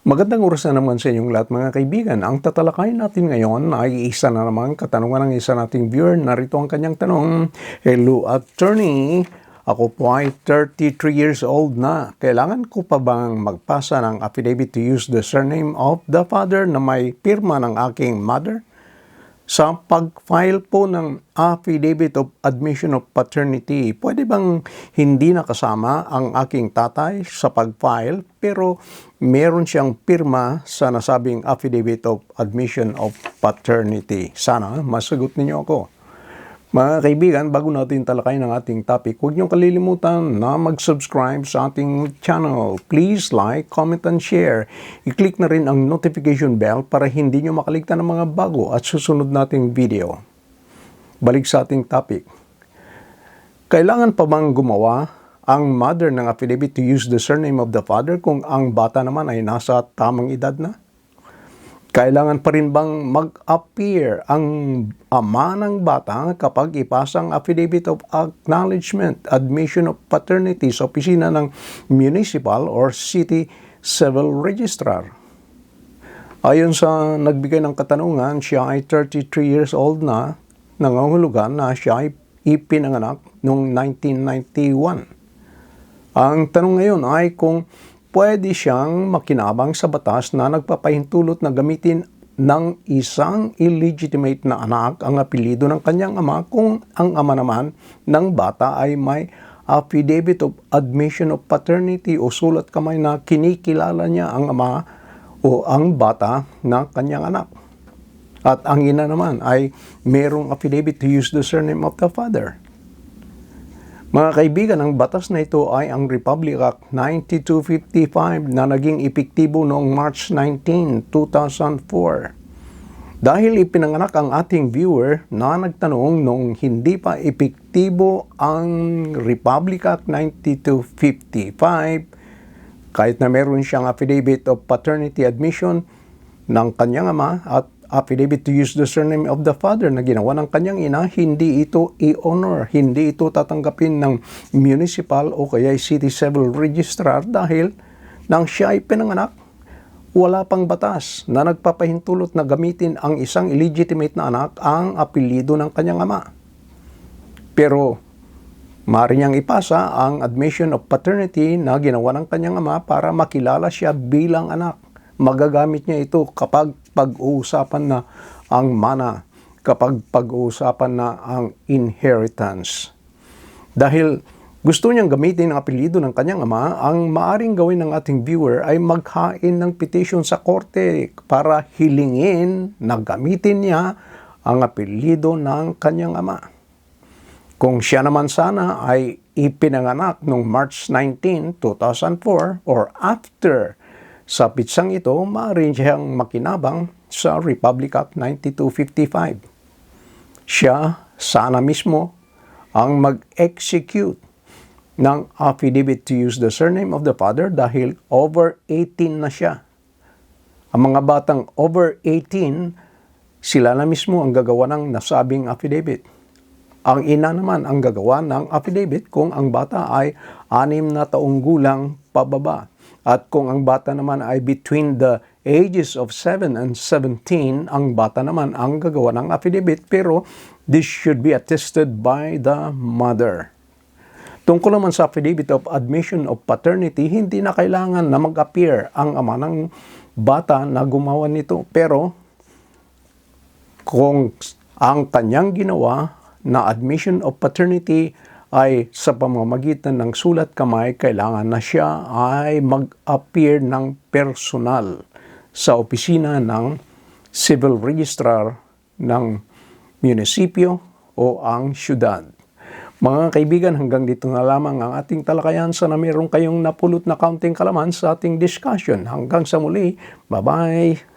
Magandang oras na naman sa inyong lahat mga kaibigan. Ang tatalakayin natin ngayon ay isa na naman katanungan ng isa nating viewer. Narito ang kanyang tanong. Hello attorney, ako po ay 33 years old na. Kailangan ko pa bang magpasa ng affidavit to use the surname of the father na may pirma ng aking mother? Sa pag-file po ng Affidavit of Admission of Paternity, pwede bang hindi nakasama ang aking tatay sa pag-file pero meron siyang pirma sa nasabing Affidavit of Admission of Paternity? Sana masagot ninyo ako. Mga kaibigan, bago natin talakayin ang ating topic, huwag niyong kalilimutan na mag-subscribe sa ating channel. Please like, comment, and share. I-click na rin ang notification bell para hindi niyo makaligtan ng mga bago at susunod nating video. Balik sa ating topic. Kailangan pa bang gumawa ang mother ng affidavit to use the surname of the father kung ang bata naman ay nasa tamang edad na? Kailangan pa rin bang mag-appear ang ama ng bata kapag ipasang affidavit of acknowledgement, admission of paternity sa opisina ng municipal or city civil registrar? Ayon sa nagbigay ng katanungan, siya ay 33 years old na, nangangulugan na siya ay ipinanganak noong 1991. Ang tanong ngayon ay kung pwede siyang makinabang sa batas na nagpapahintulot na gamitin ng isang illegitimate na anak ang apelido ng kanyang ama kung ang ama naman ng bata ay may affidavit of admission of paternity o sulat kamay na kinikilala niya ang ama o ang bata ng kanyang anak. At ang ina naman ay merong affidavit to use the surname of the father. Mga kaibigan, ang batas na ito ay ang Republic Act 9255 na naging epektibo noong March 19, 2004. Dahil ipinanganak ang ating viewer na nagtanong nung hindi pa epektibo ang Republic Act 9255, kahit na meron siyang affidavit of paternity admission ng kanyang ama at affidavit to use the surname of the father na ginawa ng kanyang ina, hindi ito i-honor, hindi ito tatanggapin ng municipal o kaya city civil registrar dahil nang siya ay pinanganak, wala pang batas na nagpapahintulot na gamitin ang isang illegitimate na anak ang apelido ng kanyang ama. Pero Mari niyang ipasa ang admission of paternity na ginawa ng kanyang ama para makilala siya bilang anak. Magagamit niya ito kapag pag-uusapan na ang mana, kapag pag-uusapan na ang inheritance. Dahil gusto niyang gamitin ang apelido ng kanyang ama, ang maaring gawin ng ating viewer ay maghain ng petition sa korte para hilingin na gamitin niya ang apelido ng kanyang ama. Kung siya naman sana ay ipinanganak noong March 19, 2004 or after sa pitsang ito, maaari siyang makinabang sa Republic Act 9255. Siya sana mismo ang mag-execute ng affidavit to use the surname of the father dahil over 18 na siya. Ang mga batang over 18, sila na mismo ang gagawa ng nasabing affidavit. Ang ina naman ang gagawa ng affidavit kung ang bata ay anim na taong gulang pababa. At kung ang bata naman ay between the ages of 7 and 17, ang bata naman ang gagawa ng affidavit pero this should be attested by the mother. Tungkol naman sa affidavit of admission of paternity, hindi na kailangan na mag-appear ang ama ng bata na gumawa nito. Pero kung ang kanyang ginawa na admission of paternity ay sa pamamagitan ng sulat kamay, kailangan na siya ay mag-appear ng personal sa opisina ng civil registrar ng munisipyo o ang syudad. Mga kaibigan, hanggang dito na lamang ang ating talakayan. Sana meron kayong napulot na kaunting kalaman sa ating discussion. Hanggang sa muli, bye-bye!